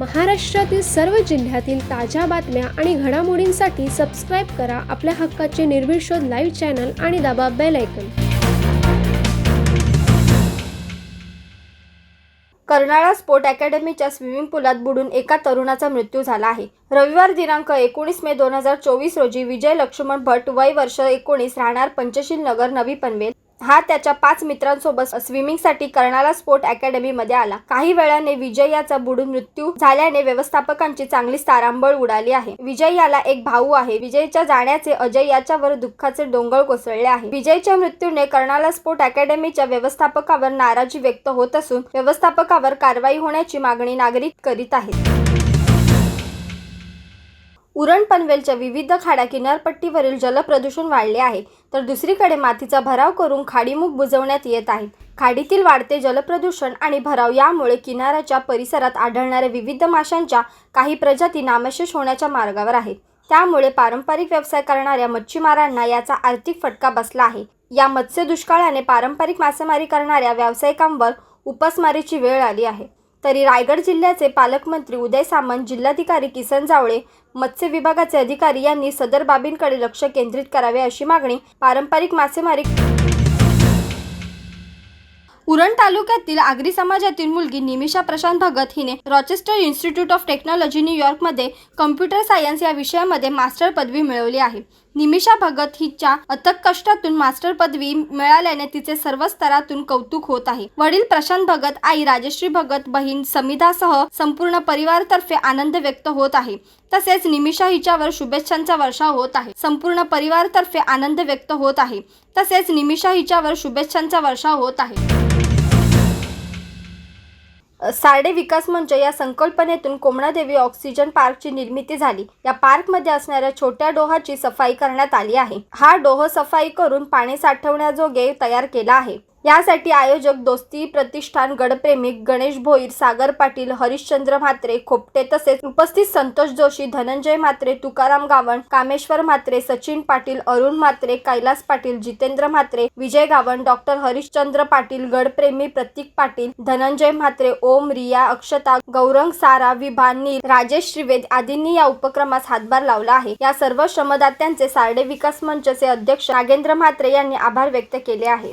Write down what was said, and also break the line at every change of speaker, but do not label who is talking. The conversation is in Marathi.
महाराष्ट्रातील सर्व जिल्ह्यातील ताज्या बातम्या आणि घडामोडींसाठी सबस्क्राईब करा आपल्या हक्काचे निर्भीड शोध लाईव्ह चॅनल आणि दाबा बेल ऐकन
कर्नाळा स्पोर्ट अकॅडमीच्या स्विमिंग पुलात बुडून एका तरुणाचा मृत्यू झाला आहे. रविवार दिनांक एकोणीस मे दोन हजार चोवीस रोजी विजय लक्ष्मण भट वय वर्ष एकोणीस राहणार पंचशील नगर नवी पनवेल हा त्याच्या पाच मित्रांसोबत स्विमिंगसाठी कर्णाला स्पोर्ट अकॅडमीमध्ये आला. काही वेळाने विजय याचा बुडून मृत्यू झाल्याने व्यवस्थापकांची चांगलीच तारांबळ उडाली आहे. विजय याला एक भाऊ आहे. विजयच्या जाण्याचे अजय याच्यावर दुःखाचे डोंगर कोसळले आहे. विजयच्या मृत्यूने कर्णाला स्पोर्ट अकॅडमीच्या व्यवस्थापकावर नाराजी व्यक्त होत असून व्यवस्थापकावर कारवाई होण्याची मागणी नागरिक करीत आहेत. उरण पनवेलच्या विविध खाड्या किनारपट्टीवरील जलप्रदूषण वाढले आहे. तर दुसरीकडे मातीचा भराव करून खाडीमुख बुजवण्यात येत आहेत खाडीतील वाढते जलप्रदूषण आणि भराव यामुळे किनाऱ्याच्या परिसरात आढळणाऱ्या विविध माशांच्या काही प्रजाती नामशेष होण्याच्या मार्गावर आहेत. त्यामुळे पारंपरिक व्यवसाय करणाऱ्या मच्छीमारांना याचा आर्थिक फटका बसला आहे. या मत्स्य दुष्काळाने पारंपरिक मासेमारी करणाऱ्या व्यावसायिकांवर उपासमारीची वेळ आली आहे. तरी रायगड जिल्ह्याचे पालकमंत्री उदय सामंत जिल्हाधिकारी किसन जावळे मत्स्य विभागाचे अधिकारी यांनी सदर बाबींकडे लक्ष केंद्रित करावे अशी मागणी पारंपरिक मासेमारी उरण तालुक्यातील आगरी समाजातील मुलगी निमिषा प्रशांत भगत हिने रॉचेस्टर इन्स्टिट्यूट ऑफ टेक्नॉलॉजी न्यूयॉर्कमध्ये कम्प्युटर सायन्स या विषयामध्ये मास्टर पदवी मिळवली आहे. निमिषा भगत हिच्या अथक कष्टातून मास्टर पदवी मिळाल्याने तिचे सर्व स्तरातून कौतुक होत आहे. वडील प्रशांत भगत आई राजश्री भगत बहीण समिधासह संपूर्ण परिवारातर्फे आनंद व्यक्त होत आहे. तसेच निमिषा हिच्यावर शुभेच्छांचा वर्षाव होत आहे. संपूर्ण परिवारातर्फे आनंद व्यक्त होत आहे. तसेच निमिषा हिच्यावर शुभेच्छांचा वर्षाव होत आहे. सारडे विकास मंच या संकल्पनेतून कोमणादेवी ऑक्सिजन पार्कची निर्मिती झाली. या पार्कमध्ये असणाऱ्या छोट्या डोहाची सफाई करण्यात आली आहे. हा डोह सफाई करून पाणी साठवण्याजोगे तयार केला आहे. यासाठी आयोजक दोस्ती प्रतिष्ठान गडप्रेमिक गणेश भोईर सागर पाटील हरिश्चंद्र म्हात्रे खोपटे तसेच उपस्थित संतोष जोशी धनंजय म्हात्रे तुकाराम गावण कामेश्वर म्हात्रे सचिन पाटील अरुण म्हात्रे कैलास पाटील जितेंद्र म्हात्रे विजय गावण डॉक्टर हरिश्चंद्र पाटील गडप्रेमी प्रतीक पाटील धनंजय म्हात्रे ओम रिया अक्षता गौरंग सारा विभा नील राजेश श्रीवेद आदींनी या उपक्रमास हातभार लावला आहे. या सर्व श्रमदात्यांचे सारडे विकास मंचचे अध्यक्ष नागेंद्र म्हात्रे यांनी आभार व्यक्त केले आहे.